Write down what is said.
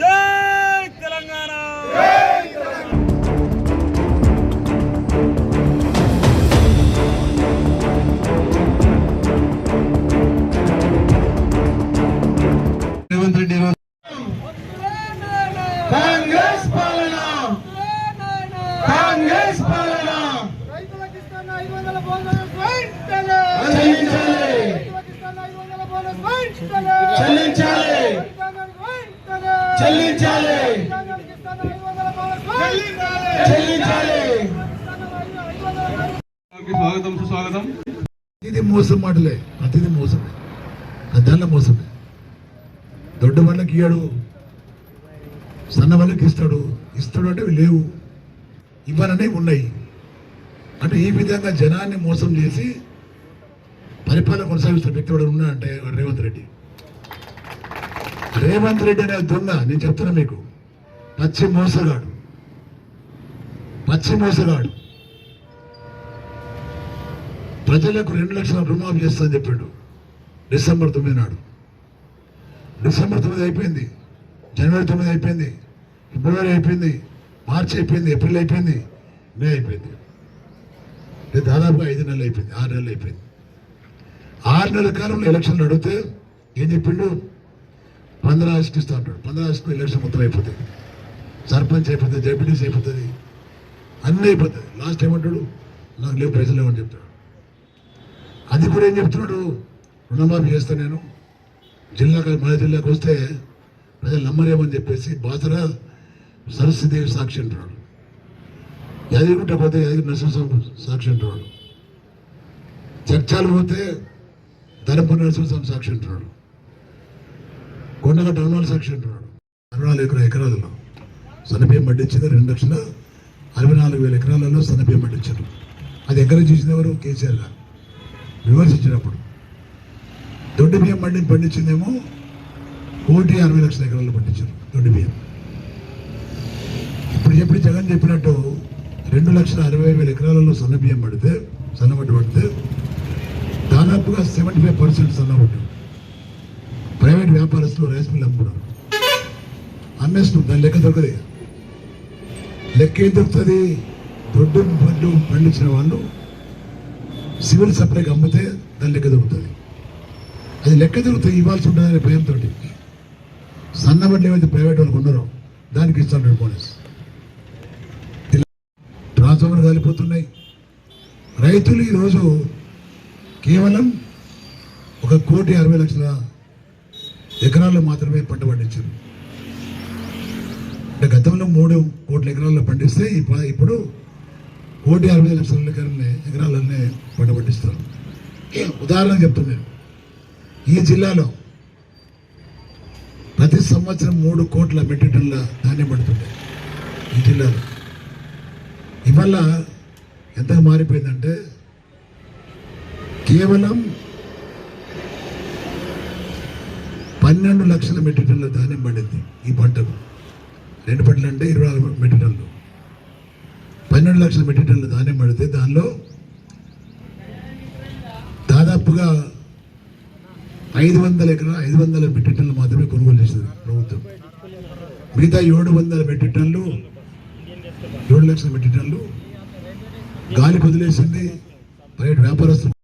జై తెలంగాణ. రేవంత్ రెడ్డి స్వాగతం సుస్వాగతం. ఇది మోసం మాటలే అతిథి మోసమే. పెద్దాళ్ళ మోసమే. దొడ్డ వాళ్ళకి ఇయ్యాడు సన్న వాళ్ళకి ఇస్తాడు ఇస్తాడు అంటే లేవు. ఇవ్వననే ఉన్నాయి. అంటే ఈ విధంగా జనాన్ని మోసం చేసి పరిపాలన కొనసాగిస్తున్న వ్యక్తి కూడా ఉన్నా అంటే రేవంత్ రెడ్డి? రేవంత్ రెడ్డి అనే దొంగ నేను చెప్తున్నా మీకు. పచ్చి మోసగాడు. పచ్చి మోసగాడు. ప్రజలకు రెండు లక్షల రుణమాఫీ చేస్తానని చెప్పాడు. డిసెంబర్ తొమ్మిది నాడు. డిసెంబర్ తొమ్మిది అయిపోయింది. జనవరి తొమ్మిది అయిపోయింది. ఫిబ్రవరి అయిపోయింది. మార్చి అయిపోయింది. ఏప్రిల్ అయిపోయింది. మే అయిపోయింది. ఇది దాదాపుగా ఐదు నెలలు అయిపోయింది. ఆరు నెలలు అయిపోయింది. ఆరు నెలల కాలంలో ఎలక్షన్లు అడిగితే ఏం చెప్పిండు? పంద్రా ఆగస్టుకి ఇస్తా అంటాడు. పంద్రా ఆగస్టుకు ఎలక్షన్ మొత్తం అయిపోతుంది సర్పంచ్ అయిపోతుంది జడ్పీటీసీ అయిపోతుంది. అన్నీ అయిపోతుంది లాస్ట్ ఏమంటాడు? నాకు లేవు పైసలు లేవని చెప్తాడు. అది కూడా ఏం చెప్తున్నాడు? రుణమాఫీ చేస్తా నేను. జిల్లాకు మన జిల్లాకు వస్తే ప్రజలు నమ్మరేమని చెప్పేసి బాసరా సరస్వతిదేవి సాక్షి అంటున్నాడు. యాదగిరిగుట్ట పోతే యాదగిరి నరసింహస్వామి సాక్షి అంటున్నాడు. చర్చాలు పోతే ధర్మపురి నరసింహస్వామి సాక్షి అంటున్నాడు. కొండగట్ట హనుమాన్ సాక్షి అంటున్నాడు. అరవై నాలుగు ఎకరా ఎకరాలలో సన్నబియ్యం పండించింది రెండు లక్షల అరవై నాలుగు వేల ఎకరాలలో సన్నబియ్యం పండించారు. అది ఎక్కడ చూసింది ఎవరు కేసీఆర్ గారు. విమర్శించినప్పుడు దొడ్డు బియ్యం పండి పండించిందేమో కోటి అరవై లక్షల ఎకరాల్లో పండించారు దొడ్డు బియ్యం ఇప్పుడు చెప్పి జగన్ చెప్పినట్టు రెండు లక్షల అరవై వేల ఎకరాలలో సన్న బియ్యం పడితే సన్నబడ్డు పడితే దాదాపుగా సెవెంటీ ఫైవ్ పర్సెంట్ సన్నబడ్డు ప్రైవేట్ వ్యాపారస్తులు రైస్ మిల్ అమ్ముకున్నారు. అమ్మేస్తున్నారు. దాని లెక్క దొరకదు లెక్క ఏం దొరుకుతుంది? దొడ్డు పండు పండించిన వాళ్ళు సివిల్ సప్లైకి అమ్మితే దాని లెక్క దొరుకుతుంది అది లెక్క దొరుకుతుంది ఇవ్వాల్సి ఉంటుందనే భయంతో సన్నబడ్డ ఏమైతే ప్రైవేట్ వాళ్ళకు ఉన్నారో దానికి ఇస్తాడు బోనస్ ట్రాన్స్ఫార్మర్ కాలిపోతున్నాయి. రైతులు ఈరోజు కేవలం ఒక కోటి అరవై లక్షల ఎకరాల్లో మాత్రమే పంట పండించారు. అంటే గతంలో మూడు కోట్ల ఎకరాల్లో పండిస్తే ఇప్పుడు కోటి అరవై లక్షల ఎకరాలనే ఎకరాలనే పంట ఉదాహరణ చెప్తున్నాను ఈ జిల్లాలో ప్రతి సంవత్సరం మూడు కోట్ల మెట్రిక్ టన్నుల ధాన్యం పడుతుంది ఈ జిల్లాలో. ఇవల్ల ఎంతగా మారిపోయిందంటే కేవలం పన్నెండు లక్షల మెట్రిక్ టన్నుల ధాన్యం పడింది ఈ పంటకు. రెండు పంటలు అంటే ఇరవై నాలుగు మెట్రిక్ టన్నులు. పన్నెండు లక్షల మెట్రిక్ టన్నుల ధాన్యం పడితే దానిలో దాదాపుగా ఐదు వందల ఎకరా ఐదు వందల మెట్రిక్ టన్లు మాత్రమే కొనుగోలు చేసింది ప్రభుత్వం. మిగతా ఏడు వందల మెట్రిక్ టన్లు ఏడు లక్షల మెట్రిక్ టన్లు గాలి వదిలేసింది ప్రైవేట్ వ్యాపారస్తులు